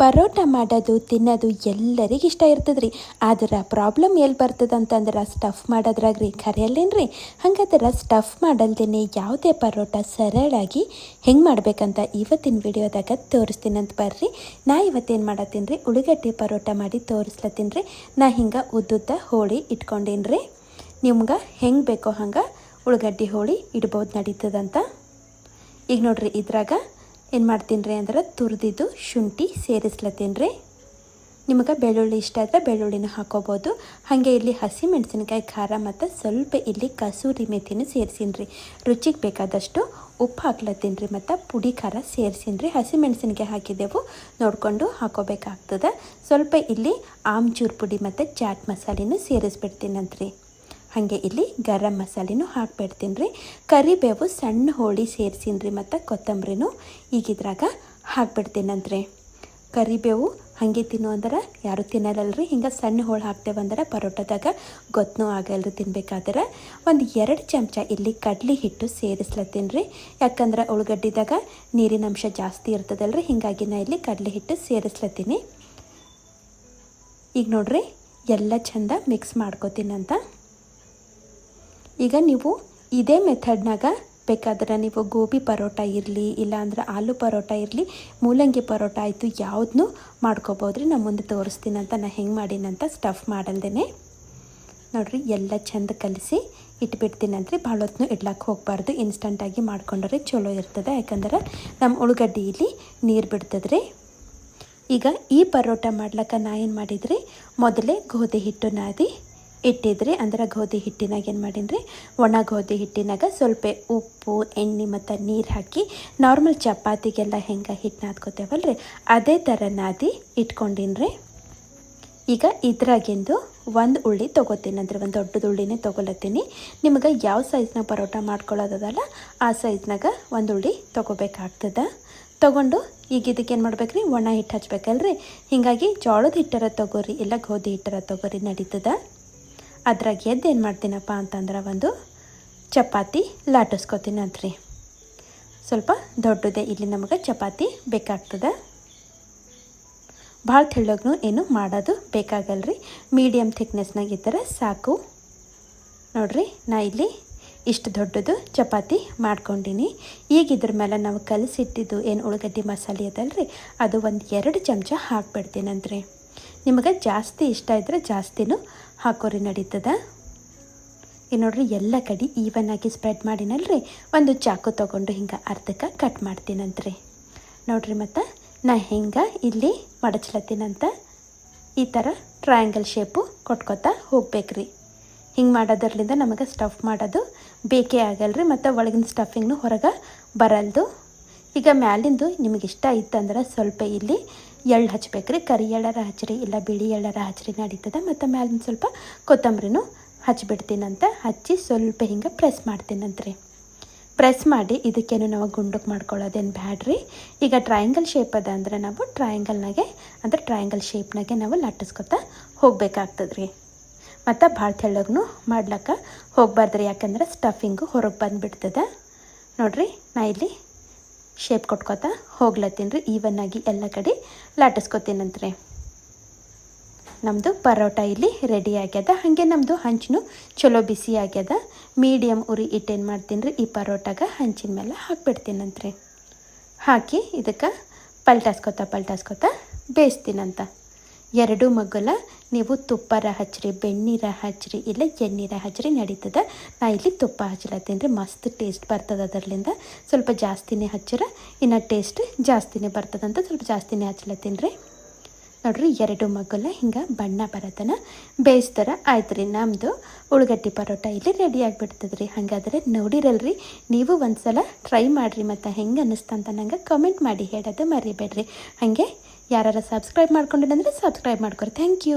ಪರೋಟ ಮಾಡೋದು, ತಿನ್ನೋದು ಎಲ್ಲರಿಗೆ ಇಷ್ಟ ಇರ್ತದ್ರಿ. ಆದ್ರೆ ಪ್ರಾಬ್ಲಮ್ ಎಲ್ಲಿ ಬರ್ತದಂತಂದ್ರೆ ಸ್ಟಫ್ ಮಾಡೋದ್ರಾಗ ರೀ ಖರೆಯಲ್ಲೇನ್ರಿ ಹಂಗಾದ್ರೆ ಸ್ಟಫ್ ಮಾಡಲ್ದೇನೆ ಯಾವುದೇ ಪರೋಟ ಸರಳಾಗಿ ಹೆಂಗೆ ಮಾಡ್ಬೇಕಂತ ಇವತ್ತಿನ ವಿಡಿಯೋದಾಗ ತೋರಿಸ್ತೀನಿ ಅಂತ ಬರ್ರಿ. ನಾ ಇವತ್ತೇನು ಮಾಡತ್ತೀನಿ ರೀ ಉಳಿಗಡ್ಡೆ ಪರೋಟ ಮಾಡಿ ತೋರಿಸ್ಲತ್ತೀನಿ ರೀ ನಾ ಹಿಂಗೆ ಉದ್ದುದ್ದ ಹೋಳಿ ಇಟ್ಕೊಂಡೀನಿ ರೀ ನಿಮ್ಗೆ ಹೆಂಗೆ ಬೇಕೋ ಹಂಗೆ ಉಳ್ಳಾಗಡ್ಡಿ ಹೋಳಿ ಇಡ್ಬೋದು ನಡೀತದಂತ. ಈಗ ನೋಡ್ರಿ ಇದ್ರಾಗ ಏನು ಮಾಡ್ತೀನಿ ರೀ ಅಂದ್ರೆ ತುರಿದಿದ್ದು ಶುಂಠಿ ಸೇರಿಸ್ಲತ್ತೀನಿ ರೀ. ನಿಮಗೆ ಬೆಳ್ಳುಳ್ಳಿ ಇಷ್ಟ ಆದರೆ ಬೆಳ್ಳುಳ್ಳಿನ ಹಾಕೋಬೋದು. ಹಾಗೆ ಇಲ್ಲಿ ಹಸಿ ಮೆಣಸಿನಕಾಯಿ ಖಾರ ಮತ್ತು ಸ್ವಲ್ಪ ಇಲ್ಲಿ ಕಸೂರಿ ಮೆಥಿನೂ ಸೇರಿಸೀನಿ ರುಚಿಗೆ ಬೇಕಾದಷ್ಟು ಉಪ್ಪು ಹಾಕ್ಲತ್ತೀನಿ ರೀ ಮತ್ತು ಪುಡಿ ಖಾರ ಸೇರಿಸೀನಿ ರೀ. ಹಸಿ ಮೆಣಸಿನಕಾಯಿ ಹಾಕಿದ್ದೆವು ನೋಡಿಕೊಂಡು ಹಾಕೋಬೇಕಾಗ್ತದೆ. ಸ್ವಲ್ಪ ಇಲ್ಲಿ ಆಮ್ಚೂರು ಪುಡಿ ಮತ್ತು ಚಾಟ್ ಮಸಾಲೆನೂ ಸೇರಿಸ್ಬಿಡ್ತೀನಂತ್ರಿ. ಹಾಗೆ ಇಲ್ಲಿ ಗರಂ ಮಸಾಲೆನೂ ಹಾಕ್ಬಿಡ್ತೀನಿ ರೀ ಕರಿಬೇವು ಸಣ್ಣ ಹೋಳಿ ಸೇರಿಸೀನಿ ರೀ ಮತ್ತು ಕೊತ್ತಂಬರಿನೂ ಈಗಿದ್ರಾಗ ಹಾಕ್ಬಿಡ್ತೀನಂತ್ರಿ. ಕರಿಬೇವು ಹಾಗೆ ತಿನ್ನು ಅಂದ್ರೆ ಯಾರು ತಿನ್ನಲ್ಲಲ್ರಿ. ಹಿಂಗೆ ಸಣ್ಣ ಹೋಳು ಹಾಕ್ತೇವಂದ್ರೆ ಪರೋಟದಾಗ ಗೊತ್ತನೂ ಆಗಲ್ರಿ ತಿನ್ಬೇಕಾದ್ರೆ. ಒಂದು ಎರಡು ಚಮಚ ಇಲ್ಲಿ ಕಡ್ಲಿ ಹಿಟ್ಟು ಸೇರಿಸ್ಲತ್ತೀನಿ ರೀ ಯಾಕಂದ್ರೆ ಉಳ್ಳಗಡ್ಡಿದಾಗ ನೀರಿನ ಅಂಶ ಜಾಸ್ತಿ ಇರ್ತದಲ್ರಿ. ಹಿಂಗಾಗಿ ನಾ ಇಲ್ಲಿ ಕಡಲೆ ಹಿಟ್ಟು ಸೇರಿಸ್ಲತ್ತೀನಿ. ಈಗ ನೋಡ್ರಿ, ಎಲ್ಲ ಚಂದ ಮಿಕ್ಸ್ ಮಾಡ್ಕೋತೀನಂತ. ಈಗ ನೀವು ಇದೇ ಮೆಥಡ್ನಾಗ ಬೇಕಾದ್ರೆ ನೀವು ಗೋಬಿ ಪರೋಟ ಇರಲಿ, ಇಲ್ಲಾಂದ್ರೆ ಆಲೂ ಪರೋಟ ಇರಲಿ, ಮೂಲಂಗಿ ಪರೋಟ ಆಯಿತು ಯಾವುದನ್ನೂ ಮಾಡ್ಕೋಬೋದು ರೀ ನಾನು ಮುಂದೆ ತೋರಿಸ್ತೀನಿ ಅಂತ ನಾನು ಹೆಂಗೆ ಮಾಡೀನಂತ ಸ್ಟಫ್ ಮಾಡಲ್ದೇನೆ. ನೋಡಿರಿ, ಎಲ್ಲ ಚೆಂದ ಕಲಿಸಿ ಇಟ್ಬಿಡ್ತೀನಂದ್ರೆ ಭಾಳ ಹೊತ್ತು ಇಡ್ಲಕ್ಕೆ ಹೋಗಬಾರ್ದು. ಇನ್ಸ್ಟಂಟಾಗಿ ಮಾಡ್ಕೊಂಡ್ರೆ ಚಲೋ ಇರ್ತದೆ. ಯಾಕಂದ್ರೆ ನಮ್ಮ ಉಳ್ಳಗಡ್ಡಿ ಇಲ್ಲಿ ನೀರು ಬಿಡ್ತದ್ರಿ. ಈಗ ಈ ಪರೋಟ ಮಾಡ್ಲಿಕ್ಕೆ ನಾ ಏನು ಮಾಡಿದ್ರಿ? ಮೊದಲೇ ಗೋಧಿ ಹಿಟ್ಟು ನಾದಿ ಇಟ್ಟಿದ್ರಿ ಅಂದ್ರೆ ಗೋಧಿ ಹಿಟ್ಟಿನಾಗ ಏನು ಮಾಡಿನ್ರಿ? ಒಣ ಗೋಧಿ ಹಿಟ್ಟಿನಾಗ ಸ್ವಲ್ಪ ಉಪ್ಪು, ಎಣ್ಣೆ ಮತ್ತು ನೀರು ಹಾಕಿ ನಾರ್ಮಲ್ ಚಪಾತಿಗೆಲ್ಲ ಹೆಂಗೆ ಹಿಟ್ಟು ನಾದ್ಕೋತೇವಲ್ರಿ ಅದೇ ಥರ ನಾದಿ ಇಟ್ಕೊಂಡಿನ್ರಿ. ಈಗ ಇದ್ರಾಗಿಂದು ಒಂದು ಉಳ್ಳಿ ತೊಗೋತೀನಿ ಅಂದ್ರೆ ಒಂದು ದೊಡ್ಡದು ಉಳ್ಳಿನೇ ತೊಗೊಲತ್ತೀನಿ. ನಿಮಗೆ ಯಾವ ಸೈಜ್ನಾಗ ಪರೋಟ ಮಾಡ್ಕೊಳ್ಳೋದದಲ್ಲ ಆ ಸೈಜ್ನಾಗ ಒಂದು ಉಳ್ಳಿ ತೊಗೋಬೇಕಾಗ್ತದೆ. ತೊಗೊಂಡು ಈಗ ಇದಕ್ಕೆ ಏನು ಮಾಡ್ಬೇಕ್ರಿ? ಒಣ ಹಿಟ್ಟು ಹಚ್ಬೇಕಲ್ರಿ. ಹೀಗಾಗಿ ಜೋಳದ ಹಿಟ್ಟರ ತೊಗೋರಿ, ಇಲ್ಲ ಗೋಧಿ ಹಿಟ್ಟರ ತೊಗೋರಿ ನಡೀತದ. ಅದ್ರಾಗ ಎದ್ದು ಏನು ಮಾಡ್ತೀನಪ್ಪ ಅಂತಂದ್ರೆ ಒಂದು ಚಪಾತಿ ಲಾಟಿಸ್ಕೊತೀನಿ ಅಂತ್ರಿ. ಸ್ವಲ್ಪ ದೊಡ್ಡದೇ ಇಲ್ಲಿ ನಮಗೆ ಚಪಾತಿ ಬೇಕಾಗ್ತದೆ. ಭಾಳ ತೆಳ್ಳಗೂ ಏನು ಮಾಡೋದು ಬೇಕಾಗಲ್ರಿ. ಮೀಡಿಯಮ್ ಥಿಕ್ನೆಸ್ನಾಗ ಇದ್ದರೆ ಸಾಕು. ನೋಡ್ರಿ, ನಾ ಇಲ್ಲಿ ಇಷ್ಟು ದೊಡ್ಡದು ಚಪಾತಿ ಮಾಡ್ಕೊಂಡಿನಿ. ಈಗ ಇದ್ರ ಮೇಲೆ ನಾವು ಕಲಸಿಟ್ಟಿದ್ದು ಏನು ಉಳ್ಳಗಡ್ಡಿ ಮಸಾಲೆ ಅದಲ್ರಿ? ಅದು ಒಂದು ಎರಡು ಚಮಚ ಹಾಕ್ಬಿಡ್ತೀನಂತ್ರಿ. ನಿಮಗೆ ಜಾಸ್ತಿ ಇಷ್ಟ ಇದ್ದರೆ ಜಾಸ್ತಿನೂ ಹಾಕೋರಿ ನಡೀತದ. ಈ ನೋಡ್ರಿ ಎಲ್ಲ ಕಡೆ ಆಗಿ ಸ್ಪ್ರೆಡ್ ಮಾಡಿನಲ್ರಿ. ಒಂದು ಚಾಕು ತೊಗೊಂಡು ಹಿಂಗೆ ಅರ್ಧಕ್ಕೆ ಕಟ್ ಮಾಡ್ತೀನಂತ್ರಿ. ನೋಡ್ರಿ ಮತ್ತು, ನಾ ಹೆಂಗೆ ಇಲ್ಲಿ ಮಡಚ್ಲತ್ತೀನಂತ ಈ ಥರ ಟ್ರಯಾಂಗಲ್ ಶೇಪು ಕೊಟ್ಕೊತಾ ಹೋಗ್ಬೇಕ್ರಿ. ಹಿಂಗೆ ಮಾಡೋದ್ರಲಿಂದ ನಮಗೆ ಸ್ಟಫ್ ಮಾಡೋದು ಬೇಕೇ ಆಗಲ್ರಿ ಮತ್ತು ಒಳಗಿನ ಸ್ಟಫಿಂಗ್ನು ಹೊರಗೆ ಬರಲ್ದು. ಈಗ ಮ್ಯಾಲಿಂದು ನಿಮಗೆ ಇಷ್ಟ ಇತ್ತಂದ್ರೆ ಸ್ವಲ್ಪ ಇಲ್ಲಿ ಎಳ್ಳು ಹಚ್ಬೇಕ್ರಿ, ಕರಿ ಎಳ್ಳರ ಹಚ್ಚಿರಿ ಇಲ್ಲ ಬಿಳಿ ಎಳ್ಳರ ಹಚ್ಚಿರಿ ನಡೀತದೆ. ಮತ್ತು ಮ್ಯಾಲಿನ ಸ್ವಲ್ಪ ಕೊತ್ತಂಬರಿನೂ ಹಚ್ಚಿಬಿಡ್ತೀನಂತ ಹಚ್ಚಿ ಸ್ವಲ್ಪ ಹಿಂಗೆ ಪ್ರೆಸ್ ಮಾಡ್ತೀನಂತ್ರಿ. ಪ್ರೆಸ್ ಮಾಡಿ ಇದಕ್ಕೇನು ನಾವು ಗುಂಡಕ್ಕೆ ಮಾಡ್ಕೊಳ್ಳೋದೇನು ಬ್ಯಾಡ್ರಿ. ಈಗ ಟ್ರಯಾಂಗಲ್ ಶೇಪ್ ಅದ ಅಂದರೆ ನಾವು ಟ್ರಯಾಂಗಲ್ನಾಗೆ ಅಂದರೆ ಟ್ರಯಾಂಗಲ್ ಶೇಪ್ನಾಗೆ ನಾವು ಲಟ್ಟಿಸ್ಕೊತಾ ಹೋಗ್ಬೇಕಾಗ್ತದೆ ರೀ ಮತ್ತು ಭಾಳ ತೆಳ್ಳಗೂ ಮಾಡ್ಲಕ್ಕ ಹೋಗ್ಬಾರ್ದ್ರಿ, ಯಾಕಂದ್ರೆ ಸ್ಟಫಿಂಗು ಹೊರಗೆ ಬಂದುಬಿಡ್ತದೆ. ನೋಡ್ರಿ, ನಾ ಇಲ್ಲಿ ಶೇಪ್ ಕೊಟ್ಕೋತಾ ಹೋಗ್ಲತ್ತೀನಿ ರೀ ಈವನ್ನಾಗಿ ಎಲ್ಲ ಕಡೆ ಲಾಟಿಸ್ಕೊತೀನಂತ್ರಿ ನಮ್ಮದು ಪರೋಟ ಇಲ್ಲಿ ರೆಡಿ ಆಗ್ಯದ. ಹಾಗೆ ನಮ್ಮದು ಹಂಚು ಚಲೋ ಬಿಸಿ ಆಗ್ಯದ. ಮೀಡಿಯಮ್ ಉರಿ ಇಟ್ಟೇನು ಮಾಡ್ತೀನಿ ರೀ, ಈ ಪರೋಟಾಗ ಹಂಚಿನ ಮೇಲೆ ಹಾಕ್ಬಿಡ್ತೀನಂತ್ರಿ ಹಾಕಿ ಇದಕ್ಕೆ ಪಲ್ಟಾಸ್ಕೊತ ಪಲ್ಟಾಸ್ಕೊತ ಬೇಯಿಸ್ತೀನಂತ ಎರಡು ಮಗಲ ನೀವು ತುಪ್ಪರ ಹಚ್ಚಿರಿ, ಬೆಣ್ಣೀರ ಹಚ್ಚಿರಿ, ಇಲ್ಲ ಎಣ್ಣೀರ ಹಚ್ಚಿರಿ ನಡೀತದೆ. ನಾ ಇಲ್ಲಿ ತುಪ್ಪ ಹಚ್ಚಲತ್ತೀನಿ ರೀ ಮಸ್ತ್ ಟೇಸ್ಟ್ ಬರ್ತದೆ ಅದರಿಂದ ಸ್ವಲ್ಪ ಜಾಸ್ತಿನೇ ಹಚ್ಚಿರ, ಇನ್ನು ಟೇಸ್ಟ್ ಜಾಸ್ತಿನೇ ಬರ್ತದಂತ ಸ್ವಲ್ಪ ಜಾಸ್ತಿನೇ ಹಚ್ಲತ್ತೀನಿ ರೀ ನೋಡ್ರಿ, ಎರಡು ಮಗಲ ಹಿಂಗೆ ಬಣ್ಣ ಬರತನ. ಬೇಯಿಸ್ತಾರ ಆಯ್ತು ರೀ ನಮ್ಮದು ಉಳ್ಳಗಡ್ಡಿ ಪರೋಟ ಇಲ್ಲಿ ರೆಡಿ ಆಗಿಬಿಡ್ತದೆ ರೀ ಹಾಗಾದ್ರೆ ನೋಡಿರಲ್ರಿ, ನೀವು ಒಂದು ಸಲ ಟ್ರೈ ಮಾಡಿರಿ ಮತ್ತು ಹೆಂಗೆ ಅನ್ನಿಸ್ತಂತ ನಂಗೆ ಕಮೆಂಟ್ ಮಾಡಿ ಹೇಳೋದು ಮರಿಬೇಡ್ರಿ. ಹಾಗೆ ಯಾರು ಸಬ್ಸ್ಕ್ರೈಬ್ ಮಾಡ್ಕೊಂಡಿರಂದ್ರೆ ಸಬ್ಸ್ಕ್ರೈಬ್ ಮಾಡ್ಕೊರಿ. Thank you